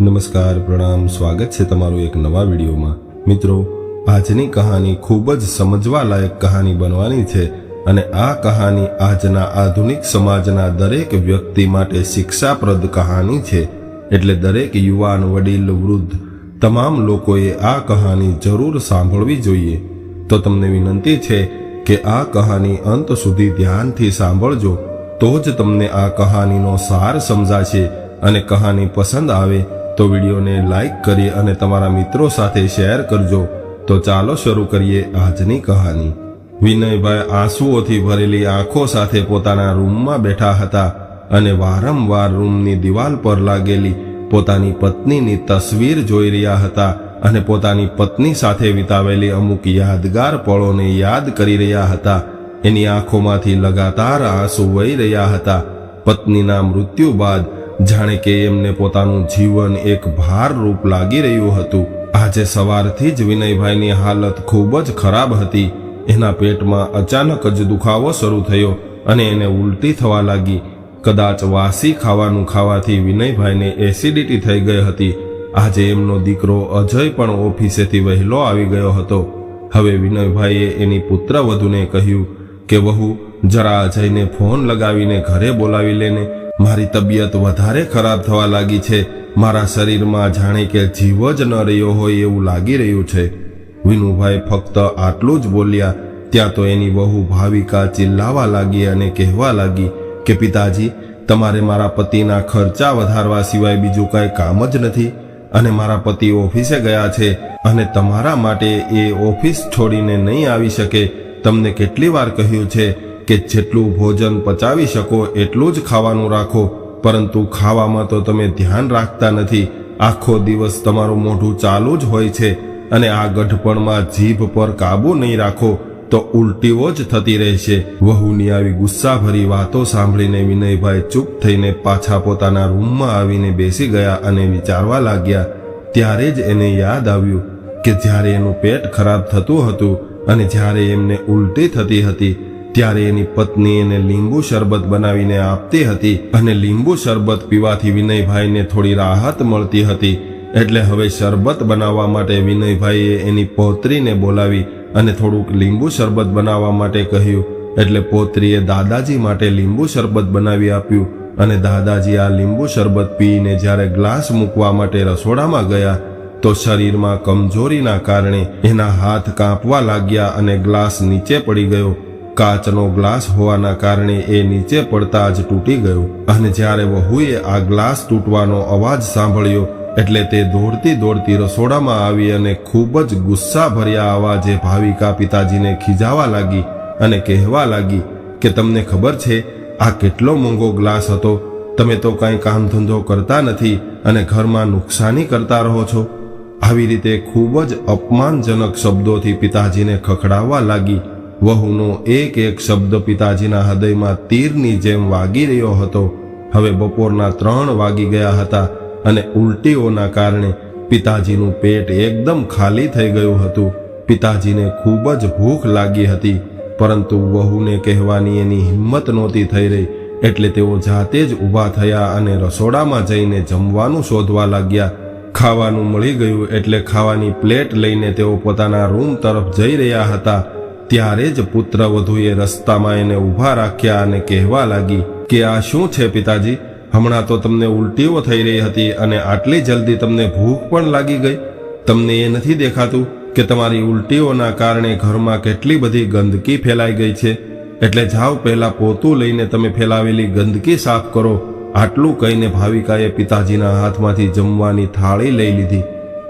નમસ્કાર, પ્રણામ, સ્વાગત છે તમારું એક નવા વિડીયોમાં. મિત્રો, આજની કહાની ખૂબ જ સમજવા લાયક કહાની બનવાની છે અને આ કહાની આજના આધુનિક સમાજના દરેક વ્યક્તિ માટે શિક્ષાપ્રદ કહાની છે. એટલે દરેક યુવાન, વડીલ, વૃદ્ધ, તમામ લોકોએ આ કહાની જરૂર સાંભળવી જોઈએ. તો તમને વિનંતી છે કે આ કહાની અંત સુધી ધ્યાનથી સાંભળજો, તો જ તમને આ કહાનીનો સાર સમજાશે અને કહાની પસંદ આવે તો વિડીયોને લાઈક કરી અને તમારા મિત્રો સાથે શેર કરજો. તો ચાલો શરૂ કરીએ આજની કહાની. વિનયભાઈ આંસુઓથી ભરેલી આંખો સાથે પોતાના રૂમમાં બેઠા હતા અને વારંવાર રૂમની દિવાલ પર લાગેલી પોતાની પત્નીની તસવીર જોઈ રહ્યા હતા અને પોતાની પત્ની સાથે વિતાવેલી અમુક યાદગાર પળોને યાદ કરી રહ્યા હતા. એની આંખોમાંથી લગાતાર આંસુ વહી રહ્યા હતા. પત્નીના મૃત્યુ બાદ જાણે કે એમને પોતાનું જીવન એક ભાર રૂપ લાગી રહ્યું હતું. આજે સવારથી જ વિનયભાઈની હાલત ખૂબ જ ખરાબ હતી. એના પેટમાં અચાનક જ દુખાવો શરૂ થયો અને એને ઉલટી થવા લાગી. કદાચ વાસી ખાવાનું ખાવાથી વિનયભાઈને એસિડિટી થઈ ગઈ હતી. આજે એમનો દીકરો અજય પણ ઓફિસેથી વહેલો આવી ગયો હતો. હવે વિનયભાઈએ એની પુત્રવધુને કહ્યું કે વહુ, જરા અજયને ફોન લગાવીને ઘરે બોલાવી લેને. મારી તબિયત વધારે ખરાબ થવા લાગી છે. મારા શરીરમાં જાણે કે જીવ જ ન રહ્યો હોય એવું લાગી રહ્યું છે. વિનુભાઈ ફક્ત આટલું જ બોલ્યા. ત્યાં તો એની વહુ ભાવિકા ચિલ્લાવા લાગી અને કહેવા લાગી કે, પિતાજી, તમારે મારા પતિના ખર્ચા વધારવા સિવાય બીજું કાંઈ કામ જ નથી. અને મારા પતિ ઓફિસે ગયા છે અને તમારા માટે એ ઓફિસ છોડીને નહીં આવી શકે. તમને કેટલી વાર કહ્યું છે કે જેટલું ભોજન પચાવી શકો એટલું જ ખાવાનું રાખો. પરંતુ ખાવામાં તો તમે ધ્યાન રાખતા નથી. આખો દિવસ તમારું મોઢું ચાલુ જ હોય છે અને આ ગઢપણમાં જીભ પર કાબુ નહીં રાખો, તો ઉલટીઓ જ થતી રહેશે. વહુની આવી ગુસ્સાભરી વાતો સાંભળીને વિનયભાઈ ચૂપ થઈને પાછા પોતાના રૂમમાં આવીને બેસી ગયા અને વિચારવા લાગ્યા. ત્યારે જ એને યાદ આવ્યું કે જ્યારે એનું પેટ ખરાબ થતું હતું અને જ્યારે એમને ઉલટી થતી હતી ત્યારે એની પત્ની એને લીંબુ શરબત બનાવીને આપતી હતી અને લીંબુ શરબત પીવાથી વિનયભાઈને થોડી રાહત મળતી હતી. એટલે હવે શરબત બનાવવા માટે વિનયભાઈએ એની પૌત્રીને બોલાવી અને થોડુંક લીંબુ શરબત બનાવવા માટે કહ્યું. એટલે પોત્રીએ દાદાજી માટે લીંબુ શરબત બનાવી આપ્યું અને દાદાજી આ લીંબુ શરબત પીને જ્યારે ગ્લાસ મૂકવા માટે રસોડામાં ગયા, તો શરીરમાં કમજોરીના કારણે એના હાથ કાંપવા લાગ્યા અને ગ્લાસ નીચે પડી ગયો. કાચનો ગ્લાસ હોવાના કારણે એ નીચે પડતા જ તૂટી ગયો. અને જ્યારે વહુએ આ ગ્લાસ તૂટવાનો અવાજ સાંભળ્યો, એટલે તે દોડતી દોડતી રસોડામાં આવી અને ખૂબ જ ગુસ્સા ભર્યા અવાજે ભાવિકા પિતાજીને ખીજાવા લાગી અને કહેવા લાગી કે, તમને ખબર છે, આ કેટલો મોંઘો ગ્લાસ હતો? તમે તો કાંઈ કામ ધંધો કરતા નથી અને ઘરમાં નુકસાની કરતા રહો છો. આવી રીતે ખૂબ જ અપમાનજનક શબ્દોથી પિતાજીને ખખડાવવા લાગી વહુનો એક એક શબ્દ પિતાજીના હૃદયમાં તીરની જેમ વાગી રહ્યો હતો. હવે બપોરના ત્રણ વાગી ગયા હતા અને ઉલટીઓના કારણે પિતાજીનું પેટ એકદમ ખાલી થઈ ગયું હતું. પિતાજીને ખૂબ જ ભૂખ લાગી હતી, પરંતુ વહુને કહેવાની એની હિંમત નહોતી થઈ રહી, એટલે તેઓ જાતે જ ઊભા થયા અને રસોડામાં જઈને જમવાનું શોધવા લાગ્યા. ખાવાનું મળી ગયું એટલે ખાવાની પ્લેટ લઈને તેઓ પોતાના રૂમ તરફ જઈ રહ્યા હતા. ત્યારે જ પુત્ર વધુએ રસ્તામાં એને ઊભા રાખ્યા અને કહેવા લાગી કે આ શું છે પિતાજી? હમણાં તો તમને ઉલટીઓ થઈ રહી હતી અને આટલી જલ્દી તમને ભૂખ પણ લાગી ગઈ. તમને એ નથી દેખાતું કે તમારી ઉલટીઓના કારણે ઘરમાં કેટલી બધી ગંદકી ફેલાઈ ગઈ છે? એટલે જાઓ પહેલા પોતું લઈને તમે ફેલાવેલી ગંદકી સાફ કરો. આટલું કહીને ભાવિકાએ પિતાજીના હાથમાંથી જમવાની થાળી લઈ લીધી.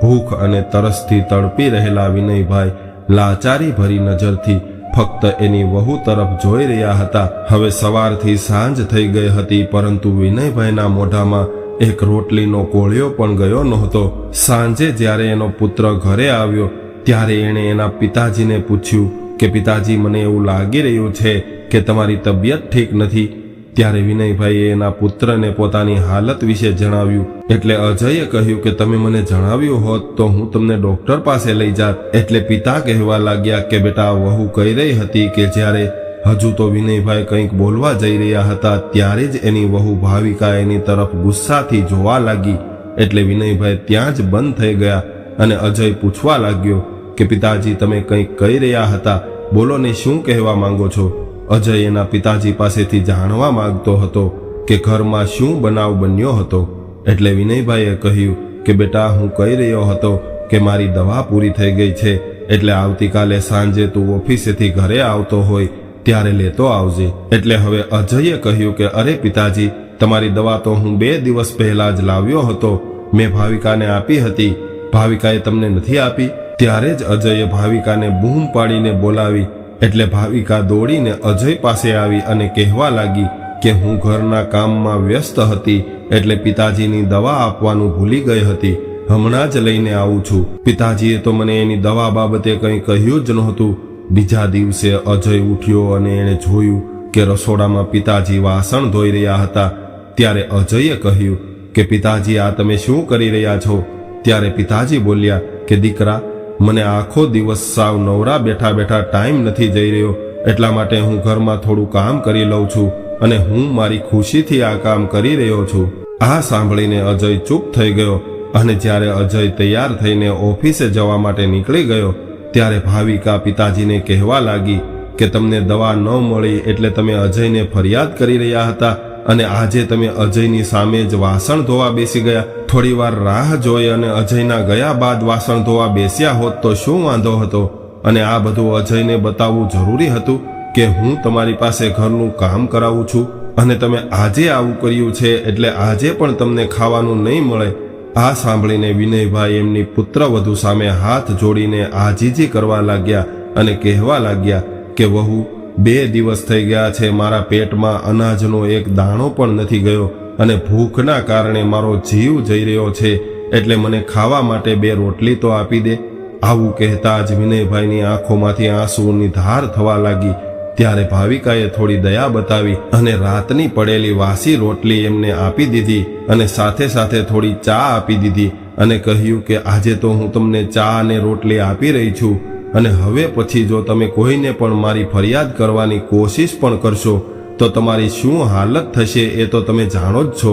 ભૂખ અને તરસથી તડપી રહેલા વિનયભાઈ લાચારી ભરી નજરથી ફક્ત એની વહુ તરફ જોઈ રહ્યા હતા. હવે સવારથી સાંજ થઈ ગઈ હતી, પરંતુ વિનયભાઈના મોઢામાં એક રોટલીનો કોળિયો પણ ગયો નહોતો. સાંજે જ્યારે એનો પુત્ર ઘરે આવ્યો, ત્યારે એણે એના પિતાજીને પૂછ્યું કે, પિતાજી, મને એવું લાગી રહ્યું છે કે તમારી તબિયત ઠીક નથી. ત્યારે વિનયભાઈએ એના પુત્રને પોતાની હાલત વિશે જણાવ્યું. એટલે અજયે કહ્યું કે તમે મને જણાવ્યું હોત તો હું તમને ડોક્ટર પાસે લઈ જાત. એટલે પિતા કહેવા લાગ્યા કે બેટા, વહુ કહી રહી હતી કે જ્યારે હજુ તો વિનયભાઈ કંઈક બોલવા જઈ રહ્યા હતા, ત્યારે જ એની વહુ ભાવિકા એની તરફ ગુસ્સાથી જોવા લાગી. એટલે વિનયભાઈ ત્યાં જ બંધ થઈ ગયા અને અજય પૂછવા લાગ્યો કે, પિતાજી, તમે કંઈક કહી રહ્યા હતા. બોલો ને શું કહેવા માંગો છો? અજય એના પિતાજી પાસેથી જાણવા માંગતો હતો કે ઘરમાં શું બનાવ બન્યો હતો. એટલે વિનયભાઈએ કહ્યું કે, બેટા, હું કહી રહ્યો હતો કે મારી દવા પૂરી થઈ ગઈ છે, એટલે આવતીકાલે સાંજે તું ઓફિસેથી ઘરે આવતો હોય, ત્યારે લેતો આવજે. એટલે હવે અજયે કહ્યું કે, અરે પિતાજી, તમારી દવા તો હું બે દિવસ પહેલા જ લાવ્યો હતો. મેં ભાવિકાને આપી હતી. ભાવિકાએ તમને નથી આપી? ત્યારે જ અજયે ભાવિકાને બૂમ પાડીને બોલાવી એટલે ભાવિકા દોડીને અજય પાસે આવી અને કહેવા લાગી કે હું ઘરના કામમાં વ્યસ્ત હતી એટલે પિતાજીની દવા આપવાનું ભૂલી ગઈ હતી. હમણાં જ લઈને આવું છું. પિતાજીએ તો મને એની દવા બાબતે કંઈ કહ્યું જ નહોતું. બીજા દિવસે અજય ઉઠ્યો અને એણે જોયું કે રસોડામાં પિતાજી વાસણ ધોઈ રહ્યા હતા. ત્યારે અજયે કહ્યું કે, પિતાજી, આ તમે શું કરી રહ્યા છો? ત્યારે પિતાજી બોલ્યા કે, દીકરા મને આખો દિવસ સાવ નવરા બેઠા બેઠા ટાઈમ નથી જઈ રહ્યો. એટલા માટે હું ઘરમાં થોડું કામ કરી લઉં છું અને હું મારી ખુશીથી આ કામ કરી રહ્યો છું. આ સાંભળીને અજય ચૂપ થઈ ગયો અને જ્યારે અજય તૈયાર થઈને ઓફિસે જવા માટે નીકળી ગયો, ત્યારે ભાવિકા પિતાજીને કહેવા લાગી કે તમને દવા ન મળી એટલે તમે અજયને ફરિયાદ કરી રહ્યા હતા. અને આજે તમે અજયની સામે જ વાસણ ધોવા બેસી ગયા. થોડી વાર રાહ જોઈ અને અજયના ગયા બાદ વાસણ ધોવા બેસ્યા હોત તો શું વાંધો હતો? અને આ બધું અજયને બતાવવું જરૂરી હતું કે હું તમારી પાસે ઘરનું કામ કરાવું છું અને તમે આજે આવું કર્યું છે એટલે આજે પણ તમને ખાવાનું નહીં મળે. આ સાંભળીને વિનયભાઈ એમની પુત્રવધુ સામે હાથ જોડીને આજીજી કરવા લાગ્યા અને કહેવા લાગ્યા કે વહુ બે દિવસ થઈ ગયા છે મારા પેટમાં અનાજનો એક દાણો પણ નથી ગયો અને ભૂખના કારણે મારો જીવ જઈ રહ્યો છે એટલે મને ખાવા માટે બે રોટલી તો આપી દે. આવું કહેતા જ વિનયભાઈની આંખોમાંથી આંસુની ધાર થવા લાગી. ત્યારે ભાવિકાએ થોડી દયા બતાવી અને રાતની પડેલી વાસી રોટલી એમને આપી દીધી અને સાથે સાથે થોડી ચા આપી દીધી અને કહ્યું કે આજે તો હું તમને ચા અને રોટલી આપી રહી છું. અને હવે પછી જો તમે કોઈને પણ મારી ફરિયાદ કરવાની કોશિશ પણ કરશો, તો તમારી શું હાલત થશે એ તો તમે જાણો જ છો.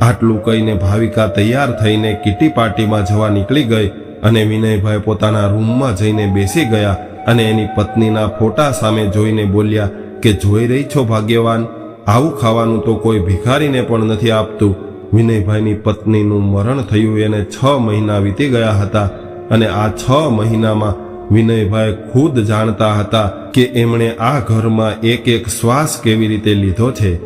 આટલું કહીને ભાવિકા તૈયાર થઈને કીટી પાર્ટીમાં જવા નીકળી ગઈ અને વિનયભાઈ પોતાના રૂમમાં જઈને બેસી ગયા અને એની પત્નીના ફોટા સામે જોઈને બોલ્યા કે, જોઈ રહી છો ભાગ્યવાન? આવું ખાવાનું તો કોઈ ભિખારીને પણ નથી આપતું. વિનયભાઈની પત્નીનું મરણ થયું એને છ મહિના વીતી ગયા હતા અને આ છ મહિનામાં વિનયભાઈ ખુદ જાણતા હતા કે એમણે આ ઘરમાં એક એક શ્વાસ કેવી રીતે લીધો છે.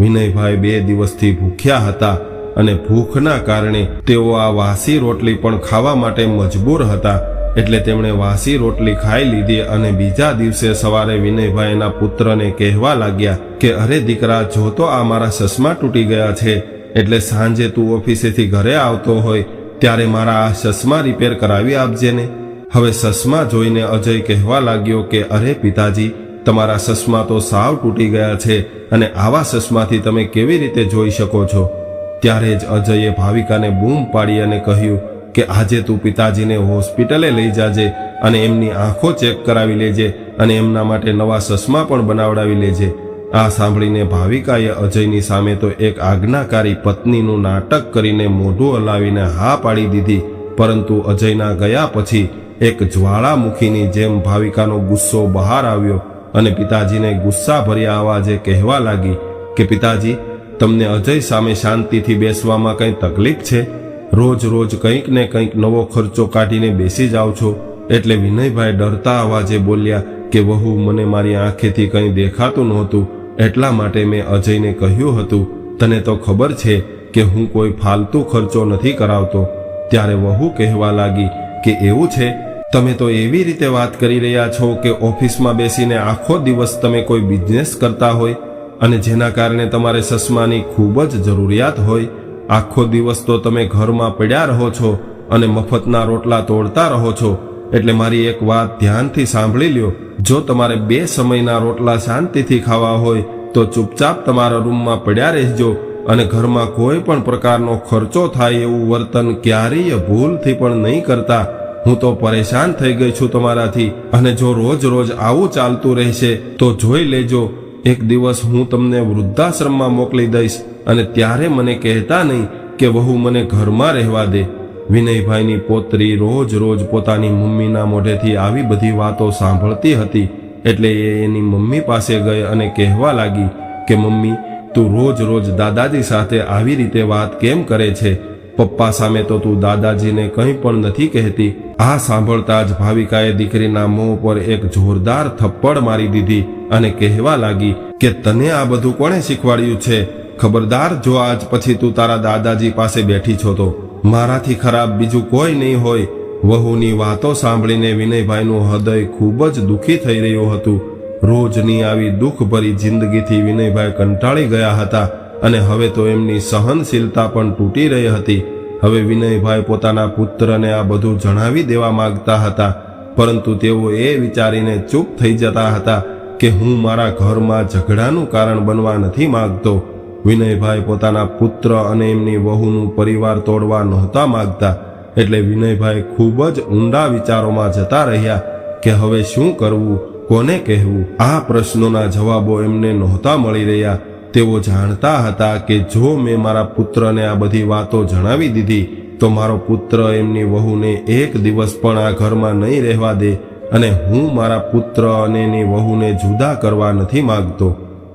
વિનયભાઈ બે દિવસથી ભૂખ્યા હતા અને ભૂખના કારણે તેઓ આ વાસી રોટલી પણ ખાવા માટે મજબૂર હતા. એટલે તેમણે વાસી રોટલી ખાઈ લીધી અને બીજા દિવસે સવારે વિનયભાઈના પુત્રને કહેવા લાગ્યા કે, અરે દીકરા, જો તો આ મારા ચશ્મા તૂટી ગયા છે. એટલે સાંજે તું ઓફિસેથી ઘરે આવતો હોય, ત્યારે મારા આ ચશ્મા રિપેર કરાવી આપજે ને. હવે સસમા જોઈને અજય કહેવા લાગ્યો કે, અરે પિતાજી, તમારા સસમા તો સાવ તૂટી ગયા છે અને આવા સસમાથી તમે કેવી રીતે જોઈ શકો છો? ત્યારે જ અજયે ભાવિકાને બૂમ પાડી અને કહ્યું કે, આજે તું પિતાજીને હોસ્પિટલે લઈ જાજે અને એમની આંખો ચેક કરાવી લેજે અને એમના માટે નવા ચશ્મા પણ બનાવડાવી લેજે. આ સાંભળીને ભાવિકાએ અજયની સામે તો એક આજ્ઞાકારી પત્નીનું નાટક કરીને મોઢું હલાવીને હા પાડી દીધી, પરંતુ અજયના ગયા પછી એક જ્વાળામુખીની જેમ ભાવિકાનો ગુસ્સો બહાર આવ્યો અને પિતાજીને ગુસ્સા ભર્યા અવાજે કહેવા લાગી કે, પિતાજી, તમને અજય સામે શાંતિથી બેસવામાં કંઈ તકલીફ છે? રોજ રોજ કંઈક ને કંઈક નવો ખર્ચો કાઢીને બેસી જાઓ છો. એટલે વિનયભાઈ ડરતા અવાજે બોલ્યા કે, વહુ, મને મારી આંખેથી કંઈ દેખાતું નહોતું. એટલા માટે મેં અજયને કહ્યું હતું. તને તો ખબર છે કે હું કોઈ ફાલતુ ખર્ચો નથી કરાવતો. ત્યારે વહુ કહેવા લાગી કે, એવું છે? તમે તો એવી રીતે વાત કરી રહ્યા છો કે ઓફિસમાં બેસીને આખો દિવસ તમે કોઈ બિઝનેસ કરતા હોય અને જેના કારણે તમારે ચશ્માની ખૂબ જ જરૂરિયાત હોય, આખો દિવસ તો તમે ઘરમાં પડ્યા રહો છો અને મફતના રોટલા તોડતા રહો છો, એટલે મારી એક વાત ધ્યાનથી સાંભળી લ્યો. જો તમારે બે સમયના રોટલા શાંતિથી ખાવા હોય, તો ચૂપચાપ તમારા રૂમમાં પડ્યા રહેજો અને ઘરમાં કોઈ પણ પ્રકારનો ખર્ચો થાય એવું વર્તન ક્યારેય ભૂલથી પણ નહીં કરતા. હું તો પરેશાન થઈ ગઈ છું તમારાથી, અને જો રોજ રોજ આવું ચાલતું રહેશે, તો જોઈ લેજો, એક દિવસ હું તમને વૃદ્ધાશ્રમમાં મોકલી દઈશ, અને ત્યારે મને કહેતા નહીં કે વહુ મને ઘરમાં રહેવા દે. વિનયભાઈની પોતરી રોજ રોજ પોતાની મમ્મીના મોઢેથી આવી બધી વાતો સાંભળતી હતી, એટલે એ એની મમ્મી પાસે ગઈ અને કહેવા લાગી કે, મમ્મી, તું રોજ રોજ દાદાજી સાથે આવી રીતે વાત કેમ કરે છે? પપ્પા સામે તો તું દાદાજીને કંઈ પણ નથી કહેતી. આ સાંભળતા જ ભાવિકાએ દીકરીના મોં પર એક જોરદાર થપ્પડ મારી દીધી અને કહેવા લાગી કે તને આ બધું કોણે શીખવાડ્યું છે? ખબરદાર, જો આજ પછી તું તારા દાદાજી પાસે બેઠી છો તો મારાથી ખરાબ બીજું કોઈ નહીં હોય. વહુની વાતો સાંભળીને વિનયભાઈનું હૃદય ખૂબ જ દુઃખી થઈ રહ્યું હતું. રોજની આવી દુઃખભરી જિંદગીથી વિનયભાઈ કંટાળી ગયા હતા. અને હવે તો એમની સહનશીલતા પણ તૂટી રહી હતી. હવે વિનયભાઈ પોતાના પુત્રને આ બધું જણાવી દેવા માંગતા હતા, પરંતુ તેઓ એ વિચારીને ચૂપ થઈ જતા હતા કે હું મારા ઘરમાં ઝઘડાનું કારણ બનવા નથી માંગતો. વિનયભાઈ પોતાના પુત્ર અને એમની વહુનું પરિવાર તોડવા નહોતા માંગતા, એટલે વિનયભાઈ ખૂબ જ ઊંડા વિચારોમાં જતા રહ્યા કે હવે શું કરવું, કોને કહેવું? આ પ્રશ્નોના જવાબો એમને નહોતા મળી રહ્યા. તેઓ જાણતા હતા કે જો મેં મારા પુત્રને આ બધી વાતો જણાવી દીધી, તો મારો પુત્ર એમની વહુને એક દિવસ પણ આ ઘરમાં નહીં રહેવા દે અને હું મારા પુત્ર અને એની વહુને જુદા કરવા નથી માંગતો.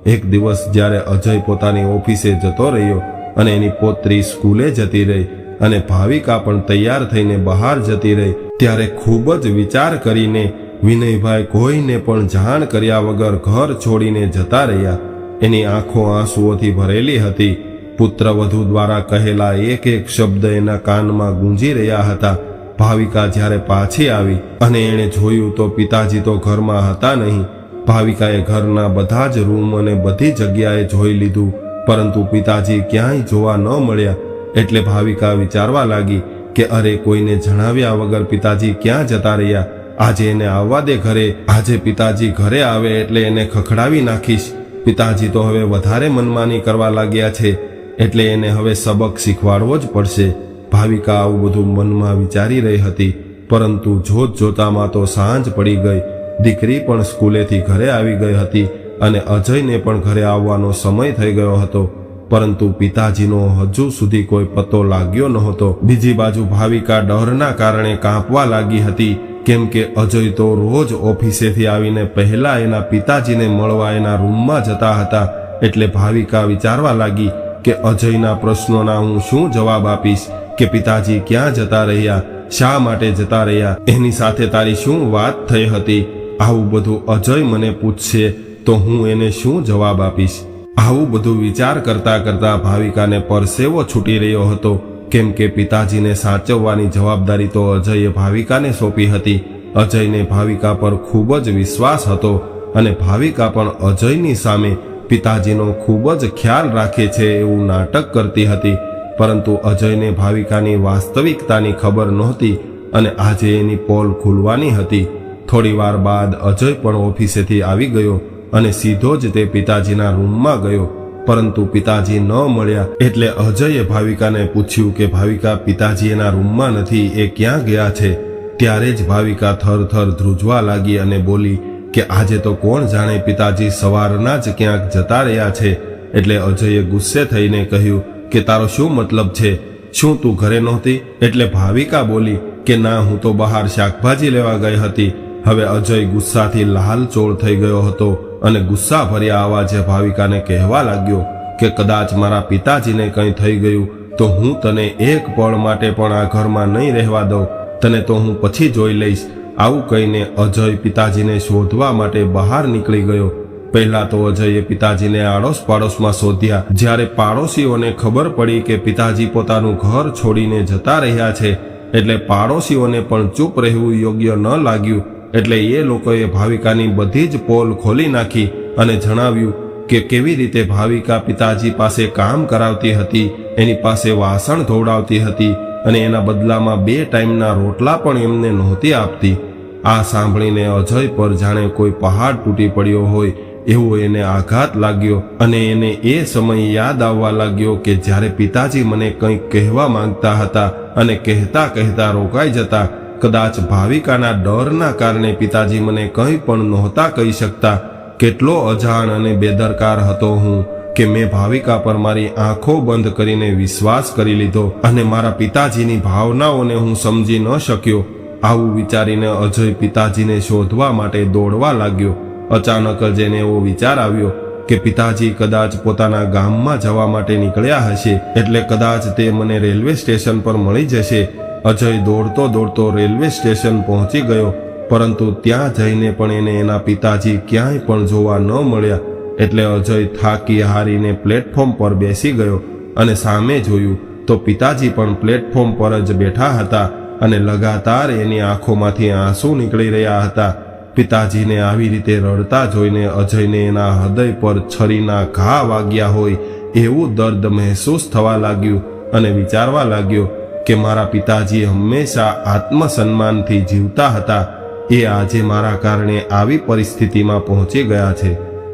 એક દિવસ જ્યારે અજય પોતાની ઓફિસે જતો રહ્યો અને એની પોત્રી સ્કૂલે જતી રહી અને ભાવિકા પણ તૈયાર થઈને બહાર જતી રહી, ત્યારે ખૂબ જ વિચાર કરીને વિનયભાઈ કોઈને પણ જાણ કર્યા વગર ઘર છોડીને જતા રહ્યા. એની આંખો આંસુઓથી ભરેલી હતી. પુત્ર વધુ દ્વારા કહેલા એક એક શબ્દ એના કાનમાં ગુંજી રહ્યા હતા. ભાવિકા જ્યારે પાછી આવી અને એણે જોયું તો પિતાજી તો ઘરમાં હતા નહીં. ભાવિકાએ ઘરના બધા જ રૂમ અને બધી જગ્યાએ જોઈ લીધું, પરંતુ પિતાજી ક્યાંય જોવા ન મળ્યા. એટલે ભાવિકા વિચારવા લાગી કે અરે કોઈને જણાવ્યા વગર પિતાજી ક્યાં જતા રહ્યા? આજે એને આવવા દે ઘરે. આજે પિતાજી ઘરે આવે એટલે એને ખખડાવી નાખીશ. પિતાજી તો હવે વધારે મનમાની કરવા લાગ્યા છે, એટલે એને હવે સબક શીખવાડવો જ પડશે. ભાવિકા આવું બધું મનમાં વિચારી રહી હતી, પરંતુ જોત જોતામાં તો સાંજ પડી ગઈ. દીકરી પણ સ્કૂલેથી ઘરે આવી ગઈ હતી અને અજયને પણ ઘરે આવવાનો સમય થઈ ગયો હતો. પરંતુ પિતાજીનો હજુ સુધી કોઈ પતો લાગ્યો નહોતો. બીજી બાજુ ભાવિકા ડરના કારણે કાંપવા લાગી હતી. કેમ કે અજય તો રોજ ઓફિસેથી આવીને પહેલા એના પિતાજીને મળવા એના રૂમમાં જતા હતા. એટલે ભાવિકા વિચારવા લાગી કે અજયના પ્રશ્નોના હું શું જવાબ આપીશ? કે પિતાજી ક્યાં જતા રહ્યા? શા માટે જતા રહ્યા? એની સાથે તારી શું વાત થઈ હતી? આવું બધું અજય મને પૂછશે તો હું એને શું જવાબ આપીશ? આવું બધું વિચાર કરતા કરતા ભાવિકાને પરસેવો છૂટી રહ્યો હતો. કેમ કે પિતાજીને સાચવવાની જવાબદારી તો અજયે ભાવિકાને સોંપી હતી. અજયને ભાવિકા પર ખૂબ જ વિશ્વાસ હતો અને ભાવિકા પણ અજયની સામે પિતાજીનો ખૂબ જ ખ્યાલ રાખે છે એવું નાટક કરતી હતી. પરંતુ અજયને ભાવિકાની વાસ્તવિકતાની ખબર નહોતી અને આજે એની પોલ ખુલવાની હતી. થોડી વાર બાદ અજય પણ ઓફિસેથી આવી ગયો. અને સીધો જ તે પિતાજીના રૂમમાં ગયો. પરંતુ પિતાજી ન મળ્યા એટલે અજયે ભાવિકાને પૂછ્યું કે, ભાવિકા, પિતાજી એના રૂમમાં નથી, એ ક્યાં ગયા છે? ત્યારે જ ભાવિકા થર થર ધ્રુજવા લાગી અને બોલી કે, આજે તો કોણ જાણે પિતાજી સવારના જ ક્યાંક જતા રહ્યા છે. એટલે અજયે ગુસ્સે થઈને કહ્યું કે, તારો શું મતલબ છે? શું તું ઘરે નહોતી? એટલે ભાવિકા બોલી કે, ના, હું તો બહાર શાકભાજી લેવા ગઈ હતી. હવે અજય ગુસ્સાથી લાલ ચોળ થઈ ગયો હતો. અને ગુસ્સા ભર્યા અવાજે ભાવિકાને કહેવા લાગ્યો કે કદાચ મારા પિતાજીને કંઈ થઈ ગયું, તો હું તને એક પળ માટે પણ આ ઘરમાં નહીં રહેવા દઉં. તને તો હું પછી જોઈ લઈશ. આવું કહીને અજય પિતાજીને શોધવા માટે બહાર નીકળી ગયો. પહેલા તો અજયે પિતાજીને આડોશ પાડોશમાં શોધ્યા. જ્યારે પાડોશીઓને ખબર પડી કે પિતાજી પોતાનું ઘર છોડીને જતા રહ્યા છે, એટલે પાડોશીઓને પણ ચૂપ રહેવું યોગ્ય ન લાગ્યું. એટલે એ લોકોએ ભાવિકાની બધી જ પોલ ખોલી નાખી અને જણાવ્યું કે કેવી રીતે ભાવિકા પિતાજી પાસે કામ કરાવતી હતી, એની પાસે વાસણ ધોવડાવતી હતી અને એના બદલામાં બે ટાઈમના રોટલા પણ એમને નહોતી આપતી. આ સાંભળીને અજય પર જાણે કોઈ પહાડ તૂટી પડ્યો હોય એવો એને આઘાત લાગ્યો અને એને એ સમય યાદ આવવા લાગ્યો કે જ્યારે પિતાજી મને કંઈક કહેવા માંગતા હતા અને કહેતા કહેતા રોકાઈ જતા કદાચ ભાવિકાના ડરના કારણે પિતાજી મને કંઈ પણ નહોતા કહી શકતા, કેટલો અજાણ અને બેદરકાર હતો હું કે મેં ભાવિકા પર મારી આંખો બંધ કરીને વિશ્વાસ કરી લીધો અને મારા પિતાજીની ભાવનાઓને હું સમજી ન શક્યો. આવું વિચારીને અજય પિતાજીને શોધવા માટે દોડવા લાગ્યો. અચાનક જ એને એવો વિચાર આવ્યો કે પિતાજી કદાચ પોતાના ગામમાં જવા માટે નીકળ્યા હશે, એટલે કદાચ તે મને રેલવે સ્ટેશન પર મળી જશે. અજય દોડતો દોડતો રેલવે સ્ટેશન પહોંચી ગયો, પરંતુ ત્યાં જઈને પણ એને એના પિતાજી ક્યાંય પણ જોવા ન મળ્યા. એટલે અજય થાકી હારીને પ્લેટફોર્મ પર બેસી ગયો અને સામે જોયું તો પિતાજી પણ પ્લેટફોર્મ પર જ બેઠા હતા અને લગાતાર એની આંખોમાંથી આંસુ નીકળી રહ્યા હતા. પિતાજીને આવી રીતે રડતા જોઈને અજયને એના હૃદય પર છરીના ઘા વાગ્યા હોય એવું દર્દ મહેસૂસ થવા લાગ્યું અને વિચારવા લાગ્યો કે મારા પિતાજી હંમેશા આત્મસન્માનથી જીવતા હતા, એ આજે મારા કારણે આવી પરિસ્થિતિમાં પહોંચી ગયા છે.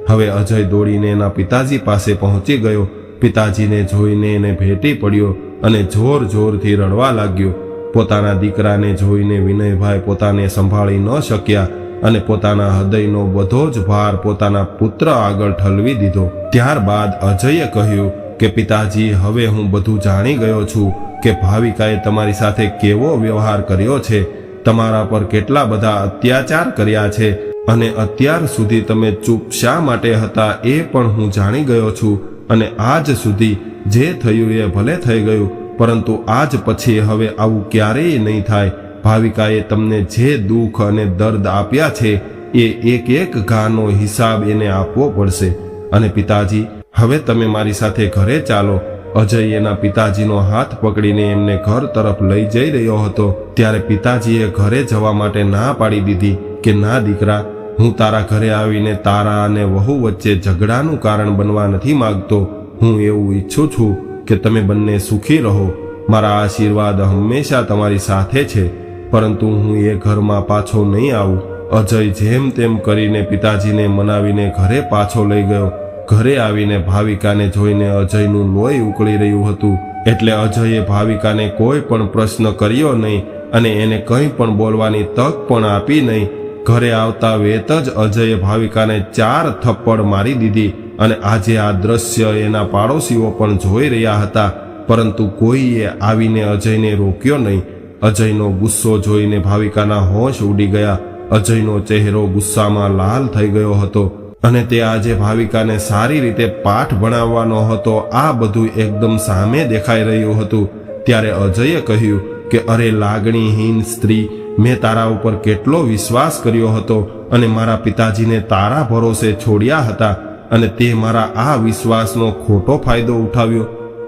હવે અજય દોડીને એના પિતાજી પાસે પહોંચી ગયો. પિતાજીને જોઈને એને ભેટી પડ્યો અને જોર જોરથી રડવા લાગ્યો. પોતાના દીકરાને જોઈને વિનયભાઈ પોતાને સંભાળી ન શક્યા અને પોતાના હૃદયનો બધો જ ભાર પોતાના પુત્ર આગળ ઠલવી દીધો. ત્યારબાદ અજયે કહ્યું કે પિતાજી, હવે હું બધું જાણી ગયો છું કે ભાવિકાએ તમારી સાથે કેવો વ્યવહાર કર્યો છે. તમારા પર કેટલા બધા અત્યાચાર કર્યા છે અને અત્યાર સુધી તમે ચૂપ શા માટે હતા એ પણ હું જાણી ગયો છું અને આજ સુધી જે થયું એ ભલે થઈ ગયું, પરંતુ આજ પછી હવે આવું ક્યારેય નહીં થાય. ભાવિકાએ તમને જે દુઃખ અને દર્દ આપ્યા છે, એ એક એક ઘાનો હિસાબ એને આપવો પડશે. અને પિતાજી હવે તમે મારી સાથે ઘરે ચાલો. અજય એના પિતાજીનો હાથ પકડીને એમને ઘર તરફ લઈ જઈ રહ્યો હતો. ત્યારે પિતાજીએ ઘરે જવા માટે ના પાડી દીધી કે, ના દીકરા, હું તારા ઘરે આવીને તારા અને વહુ વચ્ચે ઝઘડાનું કારણ બનવા નથી માંગતો. હું એવું ઈચ્છું છું કે તમે બંને સુખી રહો. મારા આશીર્વાદ હંમેશા તમારી સાથે છે, પરંતુ હું એ ઘરમાં પાછો નહીં આવું. અજય જેમ તેમ કરીને પિતાજીને મનાવીને ઘરે પાછો લઈ ગયો. ઘરે આવીને ભાવિકાને જોઈને અજયનું લોહી ઉકળી રહ્યું હતું. એટલે અજયે ભાવિકાને કોઈ પણ પ્રશ્ન કર્યો નહીં અને એને કંઈ પણ બોલવાની તક પણ આપી નહીં. ઘરે આવતા વેત જ અજયે ભાવિકાને ચાર થપ્પડ મારી દીધી અને આજે આ દ્રશ્ય એના પાડોશીઓ પણ જોઈ રહ્યા હતા. પરંતુ કોઈએ આવીને અજયને રોક્યો નહીં. અજયનો ગુસ્સો જોઈને ભાવિકાના હોશ ઉડી ગયા. અજયનો ચહેરો ગુસ્સામાં લાલ થઈ ગયો હતો. અને તે આજે ભાવિકાને સારી રીતે પાઠ ભણાવવાનો હતો. આ બધું એકદમ સામે દેખાઈ રહ્યું હતું. ત્યારે અજયે કહ્યું કે, અરે લાગણીહીન સ્ત્રી, મેં તારા ઉપર કેટલો વિશ્વાસ કર્યો હતો અને મારા પિતાજીને તારા ભરોસે છોડ્યા હતા અને તે મારા આ વિશ્વાસનો ખોટો ફાયદો ઉઠાવ્યો.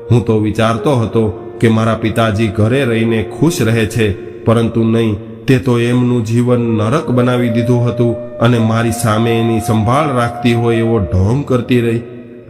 હું તો વિચારતો હતો કે મારા પિતાજી ઘરે રહીને ખુશ રહે છે, પરંતુ નહીં તે તો એમનું જીવન નરક બનાવી દીધું હતું અને મારી સામે એની સંભાળ રાખતી હોય એવો ઢોંગ કરતી રહી.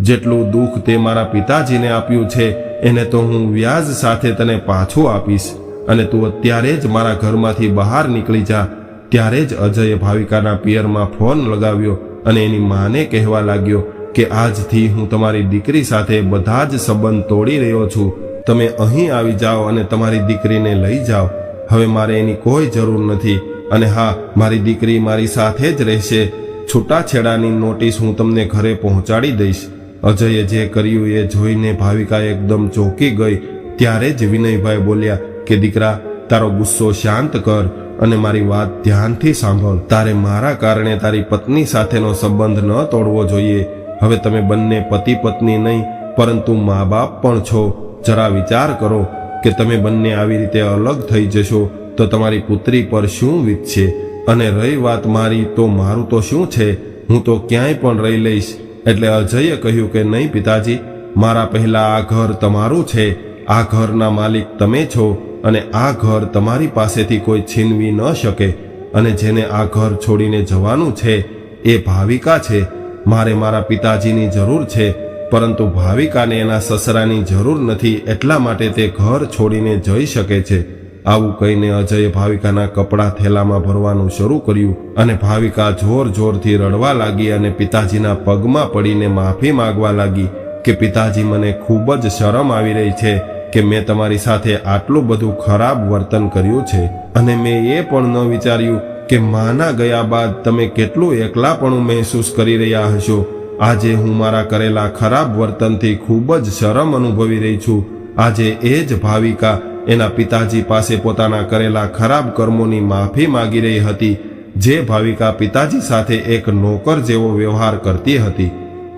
જેટલું દુઃખ તે મારા પિતાજીને આપ્યું છે, એને તો હું વ્યાજ સાથે તને પાછું આપીશ. અને તું અત્યારે જ મારા ઘરમાંથી બહાર નીકળી જા. ત્યારે જ અજયે ભાવિકાના પિયરમાં ફોન લગાવ્યો અને એની માને કહેવા લાગ્યો કે આજથી હું તમારી દીકરી સાથે બધા જ સંબંધ તોડી રહ્યો છું. તમે અહીં આવી જાઓ અને તમારી દીકરીને લઈ જાઓ. હવે મારે એની કોઈ જરૂર નથી. અને હા, મારી દીકરી મારી સાથે જ રહેશે. છૂટાછેડાની નોટિસ હું તમને ઘરે પહોંચાડી દઈશ. અજયે જે કર્યું એ જોઈને ભાવિકા એકદમ ચોંકી ગઈ. ત્યારે જ વિનયભાઈ બોલ્યા કે, દીકરા, તારો ગુસ્સો શાંત કર અને મારી વાત ધ્યાનથી સાંભળ. તારે મારા કારણે તારી પત્ની સાથેનો સંબંધ ન તોડવો જોઈએ. હવે તમે બંને પતિ પત્ની નહીં, પરંતુ મા બાપ પણ છો. જરા વિચાર કરો. કે તમે બંને આવી રીતે અલગ થઈ જશો, તો તમારી પુત્રી પર શું વીતશે? અને રહી વાત મારી, તો મારું તો શું છે? હું તો ક્યાંય પણ રહી લઈશ. એટલે અજયે કહ્યું કે, નહીં પિતાજી, મારા પહેલા આ ઘર તમારું છે. આ ઘરના માલિક તમે છો, અને આ ઘર તમારી પાસેથી કોઈ છીનવી ન શકે. અને જેને આ ઘર છોડીને જવાનું છે, એ ભાવિકા છે. મારે મારા પિતાજીની જરૂર છે. પરંતુ ભાવિકાને એના સસરાની જરૂર નથી એટલા માટે તે ઘર છોડીને જઈ શકે છે. આવું કહીને અજયે ભાવિકાના કપડાં થેલામાં ભરવાનું શરૂ કર્યું અને ભાવિકા જોર જોરથી રડવા લાગી અને પિતાજીના પગમાં પડીને માફી માગવા લાગી કે પિતાજી મને ખૂબ જ શરમ આવી રહી છે કે મેં તમારી સાથે આટલું બધું ખરાબ વર્તન કર્યું છે અને મેં એ પણ ન વિચાર્યું કે માના ગયા બાદ તમે કેટલું એકલાપણું મહેસૂસ કરી રહ્યા હશો. આજે હું મારા કરેલા ખરાબ વર્તનથી ખૂબ જ શરમ અનુભવી રહી છું. આજે એ જ ભાવિકા એના પિતાજી પાસે પોતાના કરેલા ખરાબ કર્મોની માફી માગી રહી હતી, જે ભાવિકા પિતાજી સાથે એક નોકર જેવો વ્યવહાર કરતી હતી.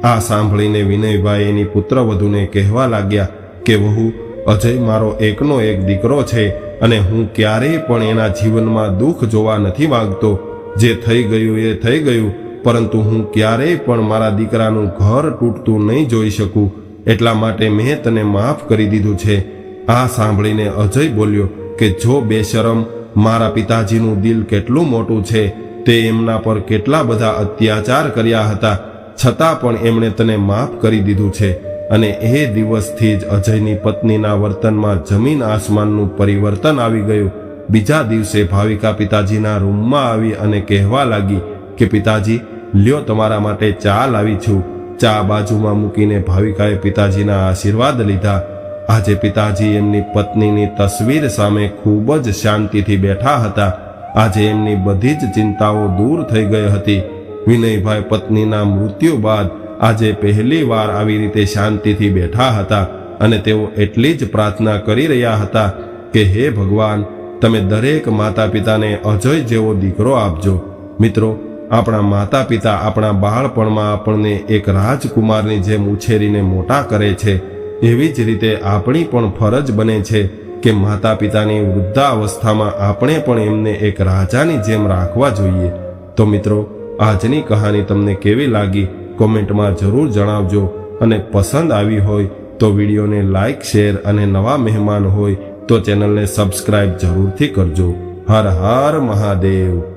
આ સાંભળીને વિનયભાઈ એની પુત્રવધુને કહેવા લાગ્યા કે, વહુ, અજય મારો એકનો એક દીકરો છે અને હું ક્યારેય પણ એના જીવનમાં દુઃખ જોવા નથી માંગતો. જે થઈ ગયું એ થઈ ગયું પરંતુ હું ક્યારેય પણ મારા દીકરાનું ઘર તૂટતું નહીં જોઈ શકું. એટલા માટે મેં તને માફ કરી દીધું છે. આ સાંભળીને અજય બોલ્યો કે, જો બેશરમ, મારા પિતાજીનું દિલ કેટલું મોટું છે. તે એમના પર કેટલા બધા અત્યાચાર કર્યા હતા. છતાં પણ એમણે તને માફ કરી દીધું છે. અને એ દિવસથી જ અજયની પત્નીના વર્તનમાં જમીન આસમાનનું પરિવર્તન આવી ગયું. બીજા દિવસે ભાવિકા પિતાજીના રૂમમાં આવી અને કહેવા લાગી કે, પિતાજી લ્યો તમારા માટે ચા લાવી છું. ચા બાજુમાં મૂકીને ભાવિકાએ પિતાજીના આશીર્વાદ લીધા. આજે પિતાજી એમની પત્નીની તસવીર સામે ખૂબ જ શાંતિથી બેઠા હતા. આજે એમની બધી જ ચિંતાઓ દૂર થઈ ગઈ હતી. વિનયભાઈ પત્નીના મૃત્યુ બાદ આજે પહેલી વાર આવી રીતે શાંતિથી બેઠા હતા અને તેઓ એટલી જ પ્રાર્થના કરી રહ્યા હતા કે, હે ભગવાન, તમે દરેક માતા પિતાને અજય જેવો દીકરો આપજો. મિત્રો આપણા માતા પિતા આપણા બાળપણમાં આપણને એક રાજકુમારની જેમ ઉછેરીને મોટા કરે છે. એવી જ રીતે આપણી પણ ફરજ બને છે કે માતા પિતાની વૃદ્ધાવસ્થામાં આપણે પણ એમને એક રાજાની જેમ રાખવા જોઈએ. તો મિત્રો, આજની કહાની તમને કેવી લાગી? કોમેન્ટમાં જરૂર જણાવજો અને પસંદ આવી હોય તો વિડીયોને લાઇક શેર અને નવા મહેમાન હોય તો ચેનલને સબસ્ક્રાઇબ જરૂરથી કરજો. હર હર મહાદેવ.